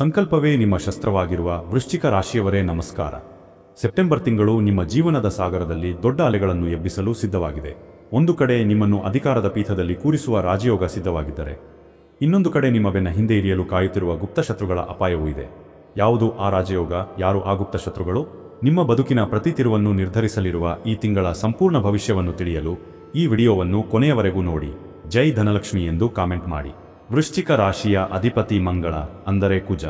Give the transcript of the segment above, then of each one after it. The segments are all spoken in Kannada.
ಸಂಕಲ್ಪವೇ ನಿಮ್ಮ ಶಸ್ತ್ರವಾಗಿರುವ ವೃಶ್ಚಿಕ ರಾಶಿಯವರೇ ನಮಸ್ಕಾರ. ಸೆಪ್ಟೆಂಬರ್ ತಿಂಗಳು ನಿಮ್ಮ ಜೀವನದ ಸಾಗರದಲ್ಲಿ ದೊಡ್ಡ ಅಲೆಗಳನ್ನು ಎಬ್ಬಿಸಲು ಸಿದ್ಧವಾಗಿದೆ. ಒಂದು ಕಡೆ ನಿಮ್ಮನ್ನು ಅಧಿಕಾರದ ಪೀಠದಲ್ಲಿ ಕೂರಿಸುವ ರಾಜಯೋಗ ಸಿದ್ಧವಾಗಿದ್ದರೆ, ಇನ್ನೊಂದು ಕಡೆ ನಿಮ್ಮ ಬೆನ್ನ ಹಿಂದೆ ಇರಿಯಲು ಕಾಯುತ್ತಿರುವ ಗುಪ್ತಶತ್ರುಗಳ ಅಪಾಯವೂ ಇದೆ. ಯಾವುದು ಆ ರಾಜಯೋಗ, ಯಾರು ಆ ಗುಪ್ತ ಶತ್ರುಗಳು? ನಿಮ್ಮ ಬದುಕಿನ ಪ್ರತಿ ತಿರುವನ್ನು ನಿರ್ಧರಿಸಲಿರುವ ಈ ತಿಂಗಳ ಸಂಪೂರ್ಣ ಭವಿಷ್ಯವನ್ನು ತಿಳಿಯಲು ಈ ವಿಡಿಯೋವನ್ನು ಕೊನೆಯವರೆಗೂ ನೋಡಿ. ಜೈ ಧನಲಕ್ಷ್ಮಿ ಎಂದು ಕಾಮೆಂಟ್ ಮಾಡಿ. ವೃಶ್ಚಿಕ ರಾಶಿಯ ಅಧಿಪತಿ ಮಂಗಳ, ಅಂದರೆ ಕುಜ.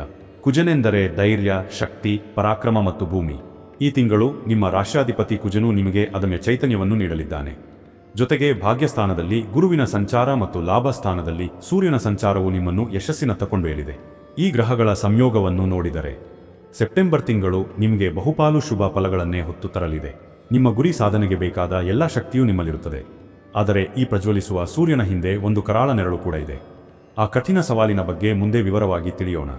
ಕುಜನೆಂದರೆ ಧೈರ್ಯ, ಶಕ್ತಿ, ಪರಾಕ್ರಮ ಮತ್ತು ಭೂಮಿ. ಈ ತಿಂಗಳು ನಿಮ್ಮ ರಾಶ್ಯಾಧಿಪತಿ ಕುಜನು ನಿಮಗೆ ಅದಮ್ಯ ಚೈತನ್ಯವನ್ನು ನೀಡಲಿದ್ದಾನೆ. ಜೊತೆಗೆ ಭಾಗ್ಯಸ್ಥಾನದಲ್ಲಿ ಗುರುವಿನ ಸಂಚಾರ ಮತ್ತು ಲಾಭ ಸ್ಥಾನದಲ್ಲಿ ಸೂರ್ಯನ ಸಂಚಾರವು ನಿಮ್ಮನ್ನು ಯಶಸ್ಸಿನತ್ತ ಕೊಂಡೊಯ್ಯಲಿದೆ ಈ ಗ್ರಹಗಳ ಸಂಯೋಗವನ್ನು ನೋಡಿದರೆ, ಸೆಪ್ಟೆಂಬರ್ ತಿಂಗಳು ನಿಮಗೆ ಬಹುಪಾಲು ಶುಭ ಫಲಗಳನ್ನೇ ಹೊತ್ತು ತರಲಿದೆ. ನಿಮ್ಮ ಗುರಿ ಸಾಧನೆಗೆ ಬೇಕಾದ ಎಲ್ಲ ಶಕ್ತಿಯೂ ನಿಮ್ಮಲ್ಲಿರುತ್ತದೆ. ಆದರೆ ಈ ಪ್ರಜ್ವಲಿಸುವ ಸೂರ್ಯನ ಹಿಂದೆ ಒಂದು ಕರಾಳ ನೆರಳು ಕೂಡ ಇದೆ. ಆ ಕಠಿಣ ಸವಾಲಿನ ಬಗ್ಗೆ ಮುಂದೆ ವಿವರವಾಗಿ ತಿಳಿಯೋಣ.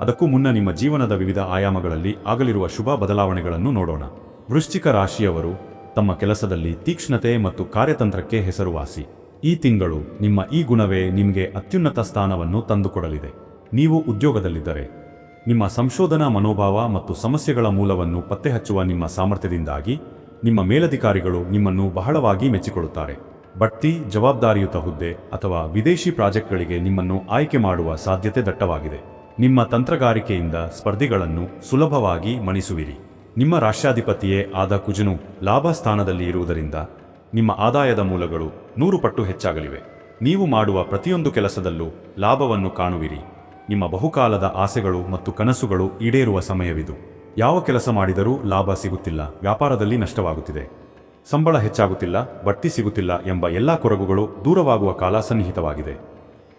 ಅದಕ್ಕೂ ಮುನ್ನ ನಿಮ್ಮ ಜೀವನದ ವಿವಿಧ ಆಯಾಮಗಳಲ್ಲಿ ಆಗಲಿರುವ ಶುಭ ಬದಲಾವಣೆಗಳನ್ನು ನೋಡೋಣ. ವೃಶ್ಚಿಕ ರಾಶಿಯವರು ತಮ್ಮ ಕೆಲಸದಲ್ಲಿ ತೀಕ್ಷ್ಣತೆ ಮತ್ತು ಕಾರ್ಯತಂತ್ರಕ್ಕೆ ಹೆಸರುವಾಸಿ. ಈ ತಿಂಗಳು ನಿಮ್ಮ ಈ ಗುಣವೇ ನಿಮಗೆ ಅತ್ಯುನ್ನತ ಸ್ಥಾನವನ್ನು ತಂದುಕೊಡಲಿದೆ. ನೀವು ಉದ್ಯೋಗದಲ್ಲಿದ್ದರೆ ನಿಮ್ಮ ಸಂಶೋಧನಾ ಮನೋಭಾವ ಮತ್ತು ಸಮಸ್ಯೆಗಳ ಮೂಲವನ್ನು ಪತ್ತೆಹಚ್ಚುವ ನಿಮ್ಮ ಸಾಮರ್ಥ್ಯದಿಂದಾಗಿ ನಿಮ್ಮ ಮೇಲಧಿಕಾರಿಗಳು ನಿಮ್ಮನ್ನು ಬಹಳವಾಗಿ ಮೆಚ್ಚಿಕೊಳ್ಳುತ್ತಾರೆ. ಬಡ್ತಿ ಜವಾಬ್ದಾರಿಯುತ ಹುದ್ದೆ ಅಥವಾ ವಿದೇಶಿ ಪ್ರಾಜೆಕ್ಟ್ಗಳಿಗೆ ನಿಮ್ಮನ್ನು ಆಯ್ಕೆ ಮಾಡುವ ಸಾಧ್ಯತೆ ದಟ್ಟವಾಗಿದೆ. ನಿಮ್ಮ ತಂತ್ರಗಾರಿಕೆಯಿಂದ ಸ್ಪರ್ಧಿಗಳನ್ನು ಸುಲಭವಾಗಿ ಮಣಿಸುವಿರಿ. ನಿಮ್ಮ ರಾಷ್ಟ್ರಾಧಿಪತಿಯೇ ಆದ ಕುಜನು ಲಾಭ ಸ್ಥಾನದಲ್ಲಿ ಇರುವುದರಿಂದ ನಿಮ್ಮ ಆದಾಯದ ಮೂಲಗಳು ನೂರು ಪಟ್ಟು ಹೆಚ್ಚಾಗಲಿವೆ. ನೀವು ಮಾಡುವ ಪ್ರತಿಯೊಂದು ಕೆಲಸದಲ್ಲೂ ಲಾಭವನ್ನು ಕಾಣುವಿರಿ. ನಿಮ್ಮ ಬಹುಕಾಲದ ಆಸೆಗಳು ಮತ್ತು ಕನಸುಗಳು ಈಡೇರುವ ಸಮಯವಿದು. ಯಾವ ಕೆಲಸ ಮಾಡಿದರೂ ಲಾಭ ಸಿಗುತ್ತಿಲ್ಲ. ವ್ಯಾಪಾರದಲ್ಲಿ ನಷ್ಟವಾಗುತ್ತಿದೆ. ಸಂಬಳ ಹೆಚ್ಚಾಗುತ್ತಿಲ್ಲ, ಬಡ್ತಿ ಸಿಗುತ್ತಿಲ್ಲ ಎಂಬ ಎಲ್ಲಾ ಕೊರಗುಗಳು ದೂರವಾಗುವ ಕಾಲ ಸನ್ನಿಹಿತವಾಗಿದೆ.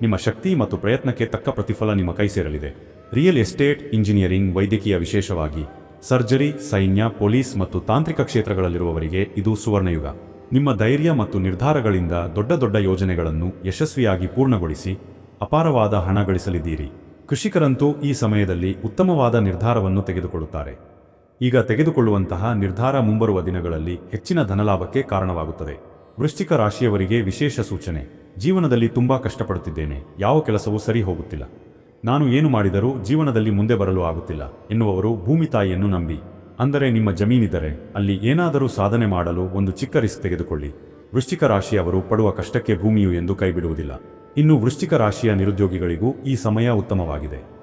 ನಿಮ್ಮ ಶಕ್ತಿ ಮತ್ತು ಪ್ರಯತ್ನಕ್ಕೆ ತಕ್ಕ ಪ್ರತಿಫಲ ನಿಮ್ಮ ಕೈ ಸೇರಲಿದೆ. ರಿಯಲ್ ಎಸ್ಟೇಟ್ ಇಂಜಿನಿಯರಿಂಗ್ ವೈದ್ಯಕೀಯ ವಿಶೇಷವಾಗಿ ಸರ್ಜರಿ, ಸೈನ್ಯ, ಪೊಲೀಸ್ ಮತ್ತು ತಾಂತ್ರಿಕ ಕ್ಷೇತ್ರಗಳಲ್ಲಿರುವವರಿಗೆ ಇದು ಸುವರ್ಣಯುಗ. ನಿಮ್ಮ ಧೈರ್ಯ ಮತ್ತು ನಿರ್ಧಾರಗಳಿಂದ ದೊಡ್ಡ ದೊಡ್ಡ ಯೋಜನೆಗಳನ್ನು ಯಶಸ್ವಿಯಾಗಿ ಪೂರ್ಣಗೊಳಿಸಿ ಅಪಾರವಾದ ಹಣ ಗಳಿಸಲಿದ್ದೀರಿ. ಕೃಷಿಕರಂತೂ ಈ ಸಮಯದಲ್ಲಿ ಉತ್ತಮವಾದ ನಿರ್ಧಾರವನ್ನು ತೆಗೆದುಕೊಳ್ಳುತ್ತಾರೆ. ಈಗ ತೆಗೆದುಕೊಳ್ಳುವಂತಹ ನಿರ್ಧಾರ ಮುಂಬರುವ ದಿನಗಳಲ್ಲಿ ಹೆಚ್ಚಿನ ಧನಲಾಭಕ್ಕೆ ಕಾರಣವಾಗುತ್ತದೆ. ವೃಶ್ಚಿಕ ರಾಶಿಯವರಿಗೆ ವಿಶೇಷ ಸೂಚನೆ. ಜೀವನದಲ್ಲಿ ತುಂಬಾ ಕಷ್ಟಪಡುತ್ತಿದ್ದೇನೆ. ಯಾವ ಕೆಲಸವೂ ಸರಿ ಹೋಗುತ್ತಿಲ್ಲ. ನಾನು ಏನು ಮಾಡಿದರೂ ಜೀವನದಲ್ಲಿ ಮುಂದೆ ಬರಲು ಆಗುತ್ತಿಲ್ಲ ಎನ್ನುವವರು ಭೂಮಿ ತಾಯಿಯನ್ನು ನಂಬಿ. ಅಂದರೆ ನಿಮ್ಮ ಜಮೀನಿದರೆ, ಅಲ್ಲಿ ಏನಾದರೂ ಸಾಧನೆ ಮಾಡಲು ಒಂದು ಚಿಕ್ಕ ರಿಸ್ಕ್ ತೆಗೆದುಕೊಳ್ಳಿ. ವೃಶ್ಚಿಕ ರಾಶಿಯವರು ಪಡುವ ಕಷ್ಟಕ್ಕೆ ಭೂಮಿಯು ಎಂದು ಕೈಬಿಡುವುದಿಲ್ಲ. ಇನ್ನು ವೃಶ್ಚಿಕ ರಾಶಿಯ ನಿರುದ್ಯೋಗಿಗಳಿಗೂ ಈ ಸಮಯ ಉತ್ತಮವಾಗಿದೆ.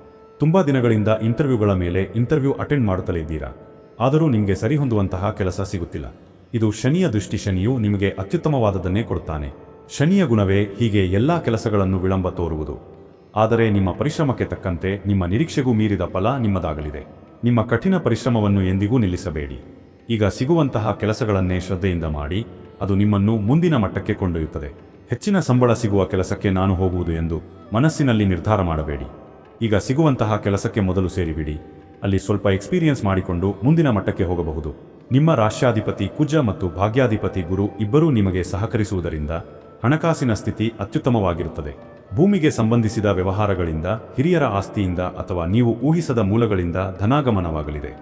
ತುಂಬಾ ದಿನಗಳಿಂದ ಇಂಟರ್ವ್ಯೂಗಳ ಮೇಲೆ ಇಂಟರ್ವ್ಯೂ ಅಟೆಂಡ್ ಮಾಡುತ್ತಲೇ ಇದ್ದೀರಾ? ಆದರೂ ನಿಮಗೆ ಸರಿಹೊಂದುವಂತಹ ಕೆಲಸ ಸಿಗುತ್ತಿಲ್ಲ. ಇದು ಶನಿಯ ದೃಷ್ಟಿ ಶನಿಯು ನಿಮಗೆ ಅತ್ಯುತ್ತಮವಾದದನ್ನೇ ಕೊಡುತ್ತಾನೆ. ಶನಿಯ ಗುಣವೇ ಹೀಗೆ ಎಲ್ಲಾ ಕೆಲಸಗಳನ್ನು ವಿಳಂಬ ತೋರುವುದು. ಆದರೆ ನಿಮ್ಮ ಪರಿಶ್ರಮಕ್ಕೆ ತಕ್ಕಂತೆ ನಿಮ್ಮ ನಿರೀಕ್ಷೆಗೂ ಮೀರಿದ ಫಲ ನಿಮ್ಮದಾಗಲಿದೆ. ನಿಮ್ಮ ಕಠಿಣ ಪರಿಶ್ರಮವನ್ನು ಎಂದಿಗೂ ನಿಲ್ಲಿಸಬೇಡಿ. ಈಗ ಸಿಗುವಂತಹ ಕೆಲಸಗಳನ್ನೇ ಶ್ರದ್ಧೆಯಿಂದ ಮಾಡಿ, ಅದು ನಿಮ್ಮನ್ನು ಮುಂದಿನ ಮಟ್ಟಕ್ಕೆ ಕೊಂಡೊಯ್ಯುತ್ತದೆ. ಹೆಚ್ಚಿನ ಸಂಬಳ ಸಿಗುವ ಕೆಲಸಕ್ಕೆ ನಾನು ಹೋಗುವುದು ಎಂದು ಮನಸ್ಸಿನಲ್ಲಿ ನಿರ್ಧಾರ ಮಾಡಬೇಡಿ. ಈಗ ಸಿಗುವಂತಹ ಕೆಲಸಕ್ಕೆ ಮೊದಲು ಸೇರಿಬಿಡಿ. ಅಲ್ಲಿ ಸ್ವಲ್ಪ ಎಕ್ಸ್ಪೀರಿಯನ್ಸ್ ಮಾಡಿಕೊಂಡು ಮುಂದಿನ ಮಟ್ಟಕ್ಕೆ ಹೋಗಬಹುದು. ನಿಮ್ಮ ರಾಷ್ಟ್ರಾಧಿಪತಿ ಕುಜ ಮತ್ತು ಭಾಗ್ಯಾಧಿಪತಿ ಗುರು ಇಬ್ಬರೂ ನಿಮಗೆ ಸಹಕರಿಸುವುದರಿಂದ ಹಣಕಾಸಿನ ಸ್ಥಿತಿ ಅತ್ಯುತ್ತಮವಾಗಿರುತ್ತದೆ. ಭೂಮಿಗೆ ಸಂಬಂಧಿಸಿದ ವ್ಯವಹಾರಗಳಿಂದ, ಹಿರಿಯರ ಆಸ್ತಿಯಿಂದ ಅಥವಾ ನೀವು ಊಹಿಸದ ಮೂಲಗಳಿಂದ ಧನಾಗಮನವಾಗಲಿದೆ.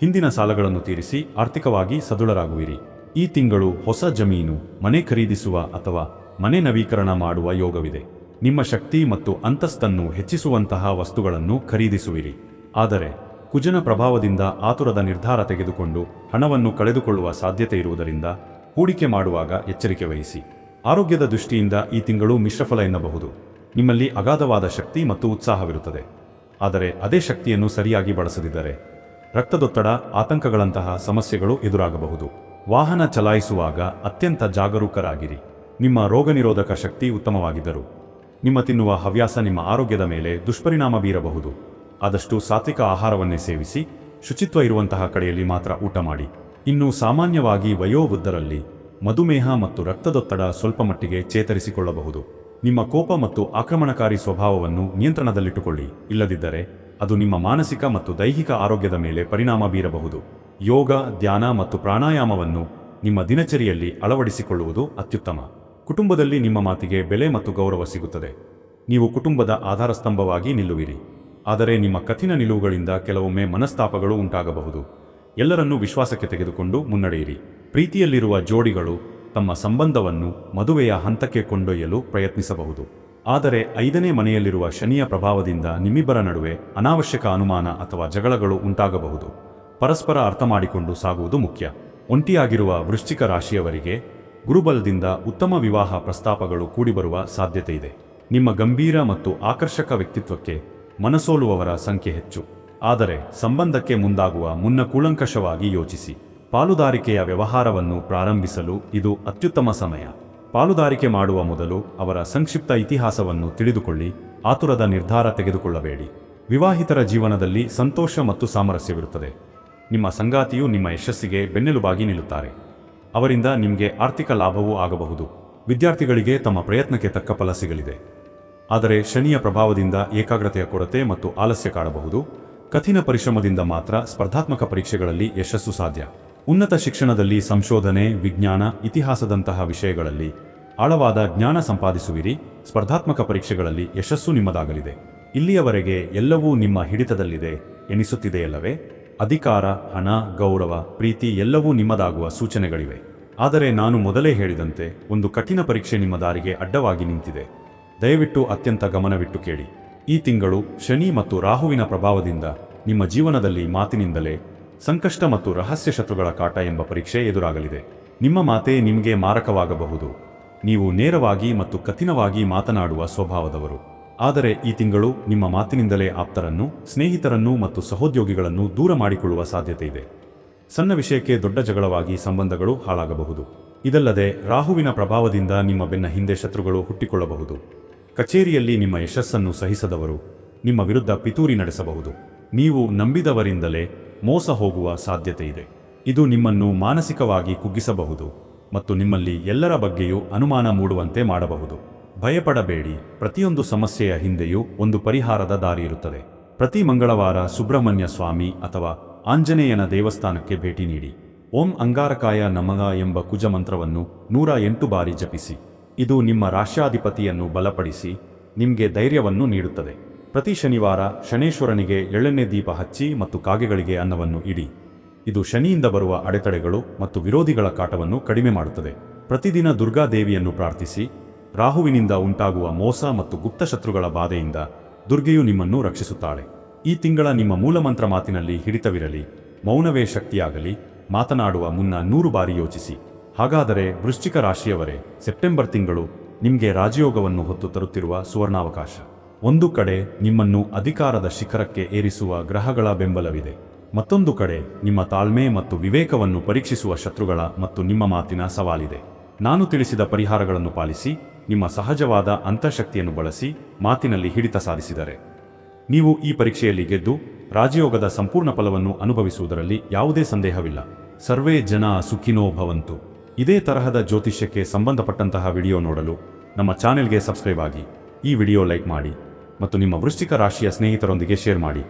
ಹಿಂದಿನ ಸಾಲಗಳನ್ನು ತೀರಿಸಿ ಆರ್ಥಿಕವಾಗಿ ಸದೃಢರಾಗುವಿರಿ. ಈ ತಿಂಗಳು ಹೊಸ ಜಮೀನು, ಮನೆ ಖರೀದಿಸುವ ಅಥವಾ ಮನೆ ನವೀಕರಣ ಮಾಡುವ ಯೋಗವಿದೆ. ನಿಮ್ಮ ಶಕ್ತಿ ಮತ್ತು ಅಂತಸ್ತನ್ನು ಹೆಚ್ಚಿಸುವಂತಹ ವಸ್ತುಗಳನ್ನು ಖರೀದಿಸುವಿರಿ. ಆದರೆ, ಕುಜನ ಪ್ರಭಾವದಿಂದ ಆತುರದ ನಿರ್ಧಾರ ತೆಗೆದುಕೊಂಡು ಹಣವನ್ನು ಕಳೆದುಕೊಳ್ಳುವ ಸಾಧ್ಯತೆ ಇರುವುದರಿಂದ ಹೂಡಿಕೆ ಮಾಡುವಾಗ ಎಚ್ಚರಿಕೆ ವಹಿಸಿ. ಆರೋಗ್ಯದ ದೃಷ್ಟಿಯಿಂದ ಈ ತಿಂಗಳು ಮಿಶ್ರಫಲ ಎನ್ನಬಹುದು. ನಿಮ್ಮಲ್ಲಿ ಅಗಾಧವಾದ ಶಕ್ತಿ ಮತ್ತು ಉತ್ಸಾಹವಿರುತ್ತದೆ. ಆದರೆ ಅದೇ ಶಕ್ತಿಯನ್ನು ಸರಿಯಾಗಿ ಬಳಸದಿದ್ದರೆ ರಕ್ತದೊತ್ತಡ, ಆತಂಕಗಳಂತಹ ಸಮಸ್ಯೆಗಳು ಎದುರಾಗಬಹುದು. ವಾಹನ ಚಲಾಯಿಸುವಾಗ ಅತ್ಯಂತ ಜಾಗರೂಕರಾಗಿರಿ. ನಿಮ್ಮ ರೋಗನಿರೋಧಕ ಶಕ್ತಿ ಉತ್ತಮವಾಗಿದ್ದರು ನಿಮ್ಮ ತಿನ್ನುವ ಹವ್ಯಾಸ ನಿಮ್ಮ ಆರೋಗ್ಯದ ಮೇಲೆ ದುಷ್ಪರಿಣಾಮ ಬೀರಬಹುದು. ಆದಷ್ಟು ಸಾತ್ವಿಕ ಆಹಾರವನ್ನೇ ಸೇವಿಸಿ, ಶುಚಿತ್ವ ಇರುವಂತಹ ಕಡೆಯಲ್ಲಿ ಮಾತ್ರ ಊಟ ಮಾಡಿ. ಇನ್ನು ಸಾಮಾನ್ಯವಾಗಿ ವಯೋವೃದ್ಧರಲ್ಲಿ ಮಧುಮೇಹ ಮತ್ತು ರಕ್ತದೊತ್ತಡ ಸ್ವಲ್ಪ ಮಟ್ಟಿಗೆ ಚೇತರಿಸಿಕೊಳ್ಳಬಹುದು. ನಿಮ್ಮ ಕೋಪ ಮತ್ತು ಆಕ್ರಮಣಕಾರಿ ಸ್ವಭಾವವನ್ನು ನಿಯಂತ್ರಣದಲ್ಲಿಟ್ಟುಕೊಳ್ಳಿ. ಇಲ್ಲದಿದ್ದರೆ ಅದು ನಿಮ್ಮ ಮಾನಸಿಕ ಮತ್ತು ದೈಹಿಕ ಆರೋಗ್ಯದ ಮೇಲೆ ಪರಿಣಾಮ ಬೀರಬಹುದು. ಯೋಗ, ಧ್ಯಾನ ಮತ್ತು ಪ್ರಾಣಾಯಾಮವನ್ನು ನಿಮ್ಮ ದಿನಚರಿಯಲ್ಲಿ ಅಳವಡಿಸಿಕೊಳ್ಳುವುದು ಅತ್ಯುತ್ತಮ. ಕುಟುಂಬದಲ್ಲಿ ನಿಮ್ಮ ಮಾತಿಗೆ ಬೆಲೆ ಮತ್ತು ಗೌರವ ಸಿಗುತ್ತದೆ. ನೀವು ಕುಟುಂಬದ ಆಧಾರ ಸ್ತಂಭವಾಗಿ ನಿಲ್ಲುವಿರಿ. ಆದರೆ ನಿಮ್ಮ ಕಠಿಣ ನಿಲುವುಗಳಿಂದ ಕೆಲವೊಮ್ಮೆ ಮನಸ್ತಾಪಗಳು ಉಂಟಾಗಬಹುದು. ಎಲ್ಲರನ್ನೂ ವಿಶ್ವಾಸಕ್ಕೆ ತೆಗೆದುಕೊಂಡು ಮುನ್ನಡೆಯಿರಿ. ಪ್ರೀತಿಯಲ್ಲಿರುವ ಜೋಡಿಗಳು ತಮ್ಮ ಸಂಬಂಧವನ್ನು ಮದುವೆಯ ಹಂತಕ್ಕೆ ಕೊಂಡೊಯ್ಯಲು ಪ್ರಯತ್ನಿಸಬಹುದು. ಆದರೆ ಐದನೇ ಮನೆಯಲ್ಲಿರುವ ಶನಿಯ ಪ್ರಭಾವದಿಂದ ನಿಮ್ಮಿಬ್ಬರ ನಡುವೆ ಅನಾವಶ್ಯಕ ಅನುಮಾನ ಅಥವಾ ಜಗಳಗಳು ಉಂಟಾಗಬಹುದು. ಪರಸ್ಪರ ಅರ್ಥ ಮಾಡಿಕೊಂಡು ಸಾಗುವುದು ಮುಖ್ಯ. ಒಂಟಿಯಾಗಿರುವ ವೃಶ್ಚಿಕ ರಾಶಿಯವರಿಗೆ ಗುರುಬಲದಿಂದ ಉತ್ತಮ ವಿವಾಹ ಪ್ರಸ್ತಾಪಗಳು ಕೂಡಿಬರುವ ಸಾಧ್ಯತೆ ಇದೆ ನಿಮ್ಮ ಗಂಭೀರ ಮತ್ತು ಆಕರ್ಷಕ ವ್ಯಕ್ತಿತ್ವಕ್ಕೆ ಮನಸೋಲುವವರ ಸಂಖ್ಯೆ ಹೆಚ್ಚು. ಆದರೆ ಸಂಬಂಧಕ್ಕೆ ಮುಂದಾಗುವ ಮುನ್ನ ಕೂಲಂಕಷವಾಗಿ ಯೋಚಿಸಿ. ಪಾಲುದಾರಿಕೆಯ ವ್ಯವಹಾರವನ್ನು ಪ್ರಾರಂಭಿಸಲು ಇದು ಅತ್ಯುತ್ತಮ ಸಮಯ. ಪಾಲುದಾರಿಕೆ ಮಾಡುವ ಮೊದಲು ಅವರ ಸಂಕ್ಷಿಪ್ತ ಇತಿಹಾಸವನ್ನು ತಿಳಿದುಕೊಳ್ಳಿ. ಆತುರದ ನಿರ್ಧಾರ ತೆಗೆದುಕೊಳ್ಳಬೇಡಿ. ವಿವಾಹಿತರ ಜೀವನದಲ್ಲಿ ಸಂತೋಷ ಮತ್ತು ಸಾಮರಸ್ಯವಿರುತ್ತದೆ. ನಿಮ್ಮ ಸಂಗಾತಿಯು ನಿಮ್ಮ ಯಶಸ್ಸಿಗೆ ಬೆನ್ನೆಲುಬಾಗಿ ನಿಲ್ಲುತ್ತಾರೆ. ಅವರಿಂದ ನಿಮಗೆ ಆರ್ಥಿಕ ಲಾಭವೂ ಆಗಬಹುದು. ವಿದ್ಯಾರ್ಥಿಗಳಿಗೆ ತಮ್ಮ ಪ್ರಯತ್ನಕ್ಕೆ ತಕ್ಕ ಫಲ ಸಿಗಲಿದೆ. ಆದರೆ ಶನಿಯ ಪ್ರಭಾವದಿಂದ ಏಕಾಗ್ರತೆಯ ಕೊರತೆ ಮತ್ತು ಆಲಸ್ಯ ಕಾಡಬಹುದು ಕಠಿಣ ಪರಿಶ್ರಮದಿಂದ ಮಾತ್ರ ಸ್ಪರ್ಧಾತ್ಮಕ ಪರೀಕ್ಷೆಗಳಲ್ಲಿ ಯಶಸ್ಸು ಸಾಧ್ಯ. ಉನ್ನತ ಶಿಕ್ಷಣದಲ್ಲಿ ಸಂಶೋಧನೆ, ವಿಜ್ಞಾನ, ಇತಿಹಾಸದಂತಹ ವಿಷಯಗಳಲ್ಲಿ ಆಳವಾದ ಜ್ಞಾನ ಸಂಪಾದಿಸುವಿರಿ. ಸ್ಪರ್ಧಾತ್ಮಕ ಪರೀಕ್ಷೆಗಳಲ್ಲಿ ಯಶಸ್ಸು ನಿಮ್ಮದಾಗಲಿದೆ. ಇಲ್ಲಿಯವರೆಗೆ ಎಲ್ಲವೂ ನಿಮ್ಮ ಹಿಡಿತದಲ್ಲಿದೆ ಎನಿಸುತ್ತಿದೆಯಲ್ಲವೇ? ಅಧಿಕಾರ, ಹಣ, ಗೌರವ, ಪ್ರೀತಿ ಎಲ್ಲವೂ ನಿಮ್ಮದಾಗುವ ಸೂಚನೆಗಳಿವೆ. ಆದರೆ ನಾನು ಮೊದಲೇ ಹೇಳಿದಂತೆ ಒಂದು ಕಠಿಣ ಪರೀಕ್ಷೆ ನಿಮ್ಮ ದಾರಿಗೆ ಅಡ್ಡವಾಗಿ ನಿಂತಿದೆ. ದಯವಿಟ್ಟು ಅತ್ಯಂತ ಗಮನವಿಟ್ಟು ಕೇಳಿ. ಈ ತಿಂಗಳು ಶನಿ ಮತ್ತು ರಾಹುವಿನ ಪ್ರಭಾವದಿಂದ ನಿಮ್ಮ ಜೀವನದಲ್ಲಿ ಮಾತಿನಿಂದಲೇ ಸಂಕಷ್ಟ ಮತ್ತು ರಹಸ್ಯ ಶತ್ರುಗಳ ಕಾಟ ಎಂಬ ಪರೀಕ್ಷೆ ಎದುರಾಗಲಿದೆ. ನಿಮ್ಮ ಮಾತೇ ನಿಮಗೆ ಮಾರಕವಾಗಬಹುದು. ನೀವು ನೇರವಾಗಿ ಮತ್ತು ಕಠಿಣವಾಗಿ ಮಾತನಾಡುವ ಸ್ವಭಾವದವರು. ಆದರೆ ಈ ತಿಂಗಳು ನಿಮ್ಮ ಮಾತಿನಿಂದಲೇ ಆಪ್ತರನ್ನು, ಸ್ನೇಹಿತರನ್ನು ಮತ್ತು ಸಹೋದ್ಯೋಗಿಗಳನ್ನು ದೂರ ಮಾಡಿಕೊಳ್ಳುವ ಸಾಧ್ಯತೆ ಇದೆ. ಸಣ್ಣ ವಿಷಯಕ್ಕೆ ದೊಡ್ಡ ಜಗಳವಾಗಿ ಸಂಬಂಧಗಳು ಹಾಳಾಗಬಹುದು. ಇದಲ್ಲದೆ ರಾಹುವಿನ ಪ್ರಭಾವದಿಂದ ನಿಮ್ಮ ಬೆನ್ನ ಹಿಂದೆ ಶತ್ರುಗಳು ಹುಟ್ಟಿಕೊಳ್ಳಬಹುದು. ಕಚೇರಿಯಲ್ಲಿ ನಿಮ್ಮ ಯಶಸ್ಸನ್ನು ಸಹಿಸದವರು ನಿಮ್ಮ ವಿರುದ್ಧ ಪಿತೂರಿ ನಡೆಸಬಹುದು. ನೀವು ನಂಬಿದವರಿಂದಲೇ ಮೋಸ ಹೋಗುವ ಸಾಧ್ಯತೆ ಇದೆ. ಇದು ನಿಮ್ಮನ್ನು ಮಾನಸಿಕವಾಗಿ ಕುಗ್ಗಿಸಬಹುದು ಮತ್ತು ನಿಮ್ಮಲ್ಲಿ ಎಲ್ಲರ ಬಗ್ಗೆಯೂ ಅನುಮಾನ ಮೂಡುವಂತೆ ಮಾಡಬಹುದು. ಭಯಪಡಬೇಡಿ. ಪ್ರತಿಯೊಂದು ಸಮಸ್ಯೆಯ ಹಿಂದೆಯೂ ಒಂದು ಪರಿಹಾರದ ದಾರಿ ಇರುತ್ತದೆ. ಪ್ರತಿ ಮಂಗಳವಾರ ಸುಬ್ರಹ್ಮಣ್ಯ ಸ್ವಾಮಿ ಅಥವಾ ಆಂಜನೇಯನ ದೇವಸ್ಥಾನಕ್ಕೆ ಭೇಟಿ ನೀಡಿ. ಓಂ ಅಂಗಾರಕಾಯ ನಮಗ ಎಂಬ ಕುಜಮಂತ್ರವನ್ನು ನೂರ ಎಂಟು ಬಾರಿ ಜಪಿಸಿ. ಇದು ನಿಮ್ಮ ರಾಷ್ಟ್ರಾಧಿಪತಿಯನ್ನು ಬಲಪಡಿಸಿ, ನಿಮಗೆ ಧೈರ್ಯವನ್ನು ನೀಡುತ್ತದೆ. ಪ್ರತಿ ಶನಿವಾರ ಶನೇಶ್ವರನಿಗೆ ಎಳ್ಳೆಣ್ಣೆ ದೀಪ ಹಚ್ಚಿ ಮತ್ತು ಕಾಗೆಗಳಿಗೆ ಅನ್ನವನ್ನು ಇಡಿ. ಇದು ಶನಿಯಿಂದ ಬರುವ ಅಡೆತಡೆಗಳು ಮತ್ತು ವಿರೋಧಿಗಳ ಕಾಟವನ್ನು ಕಡಿಮೆ ಮಾಡುತ್ತದೆ. ಪ್ರತಿದಿನ ದುರ್ಗಾದೇವಿಯನ್ನು ಪ್ರಾರ್ಥಿಸಿ, ರಾಹುವಿನಿಂದ ಉಂಟಾಗುವ ಮೋಸ ಮತ್ತು ಗುಪ್ತಶತ್ರುಗಳ ಬಾಧೆಯಿಂದ ದುರ್ಗೆಯು ನಿಮ್ಮನ್ನು ರಕ್ಷಿಸುತ್ತಾಳೆ. ಈ ತಿಂಗಳ ನಿಮ್ಮ ಮೂಲಮಂತ್ರ ಮಾತಿನಲ್ಲಿ ಹಿಡಿತವಿರಲಿ, ಮೌನವೇ ಶಕ್ತಿಯಾಗಲಿ, ಮಾತನಾಡುವ ಮುನ್ನ ನೂರು ಬಾರಿ ಯೋಚಿಸಿ. ಹಾಗಾದರೆ ವೃಶ್ಚಿಕ ರಾಶಿಯವರೇ, ಸೆಪ್ಟೆಂಬರ್ ತಿಂಗಳು ನಿಮಗೆ ರಾಜಯೋಗವನ್ನು ಹೊತ್ತು ತರುತ್ತಿರುವ ಸುವರ್ಣಾವಕಾಶ. ಒಂದು ಕಡೆ ನಿಮ್ಮನ್ನು ಅಧಿಕಾರದ ಶಿಖರಕ್ಕೆ ಏರಿಸುವ ಗ್ರಹಗಳ ಬೆಂಬಲವಿದೆ. ಮತ್ತೊಂದು ಕಡೆ ನಿಮ್ಮ ತಾಳ್ಮೆ ಮತ್ತು ವಿವೇಕವನ್ನು ಪರೀಕ್ಷಿಸುವ ಶತ್ರುಗಳ ಮತ್ತು ನಿಮ್ಮ ಮಾತಿನ ಸವಾಲಿದೆ. ನಾನು ತಿಳಿಸಿದ ಪರಿಹಾರಗಳನ್ನು ಪಾಲಿಸಿ, ನಿಮ್ಮ ಸಹಜವಾದ ಅಂತಃಶಕ್ತಿಯನ್ನು ಬಳಸಿ ಮಾತಿನಲ್ಲಿ ಹಿಡಿತ ಸಾಧಿಸಿದರೆ. ನೀವು ಈ ಪರೀಕ್ಷೆಯಲ್ಲಿ ಗೆದ್ದು ರಾಜಯೋಗದ ಸಂಪೂರ್ಣ ಫಲವನ್ನು ಅನುಭವಿಸುವುದರಲ್ಲಿ ಯಾವುದೇ ಸಂದೇಹವಿಲ್ಲ. ಸರ್ವೇ ಜನ ಸುಖಿನೋ ಭವಂತು. ಇದೇ ತರಹದ ಜ್ಯೋತಿಷ್ಯಕ್ಕೆ ಸಂಬಂಧಪಟ್ಟಂತಹ ವಿಡಿಯೋ ನೋಡಲು ನಮ್ಮ ಚಾನೆಲ್ಗೆ ಸಬ್ಸ್ಕ್ರೈಬ್ ಆಗಿ ಈ ವಿಡಿಯೋ ಲೈಕ್ ಮಾಡಿ ಮತ್ತು ನಿಮ್ಮ ವೃಶ್ಚಿಕ ರಾಶಿಯ ಸ್ನೇಹಿತರೊಂದಿಗೆ ಶೇರ್ ಮಾಡಿ.